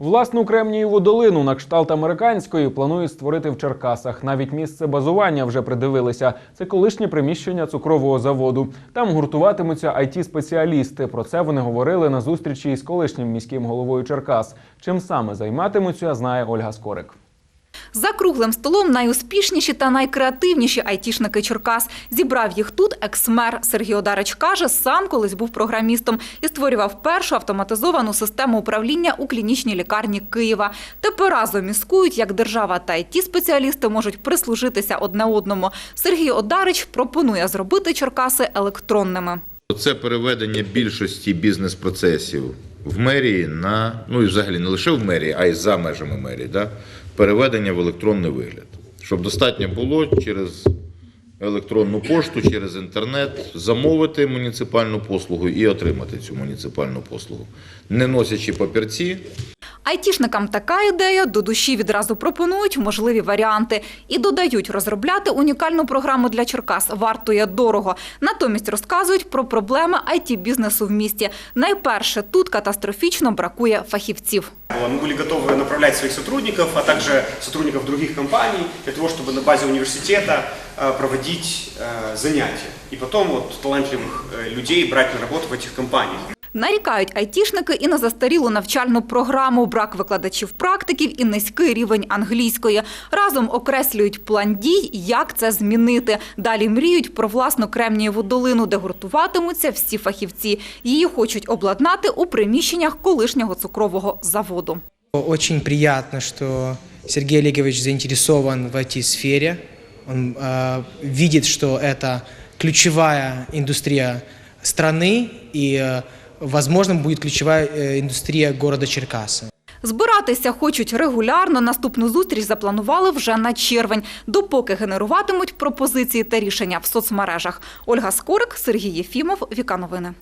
Власну Кремнієву долину на кшталт американської планують створити в Черкасах. Навіть місце базування вже придивилися. Це колишнє приміщення цукрового заводу. Там гуртуватимуться it спеціалісти Про це вони говорили на зустрічі із колишнім міським головою Черкас. Чим саме займатимуться, знає Ольга Скорик. За круглим столом найуспішніші та найкреативніші айтішники Черкас. Зібрав їх тут екс-мер Сергій Одарич каже, сам колись був програмістом і створював першу автоматизовану систему управління у клінічній лікарні Києва. Тепер разом міскують, як держава та it спеціалісти можуть прислужитися одне одному. Сергій Одарич пропонує зробити Черкаси електронними. Це переведення більшості бізнес-процесів в мерії на ну і взагалі не лише в мерії, а й за межами мерії, да? переведення в електронний вигляд. Щоб достатньо було через електронну пошту, через інтернет замовити муніципальну послугу і отримати цю муніципальну послугу, не носячи папірці. Айтішникам така ідея до душі відразу пропонують можливі варіанти і додають, розробляти унікальну програму для Черкас вартує дорого. Натомість розказують про проблеми IT-бізнесу в місті. Найперше тут катастрофічно бракує фахівців. Мы были готовы направлять своих сотрудников, а также сотрудников других компаний для того, чтобы на базе университета э, проводить э, занятия. И потом вот талантливых э, людей брать на работу в этих компаниях. Нарікають айтішники і на застарілу навчальну програму, брак викладачів-практиків і низький рівень англійської. Разом окреслюють план дій, як це змінити. Далі мріють про власну Кремнієву долину, де гуртуватимуться всі фахівці. Її хочуть обладнати у приміщеннях колишнього цукрового заводу. Очень приятно, что Сергей Олегович заинтересован в IT-сфере. Он э, видит, что это ключевая индустрия страны и, э, возможно, будет ключевая э, индустрия города Черкасы. Збиратися хочуть регулярно. Наступну зустріч запланували вже на червень, допоки генеруватимуть пропозиції та рішення в соцмережах. Ольга Скорик, Сергій Єфімов, Віка Новини.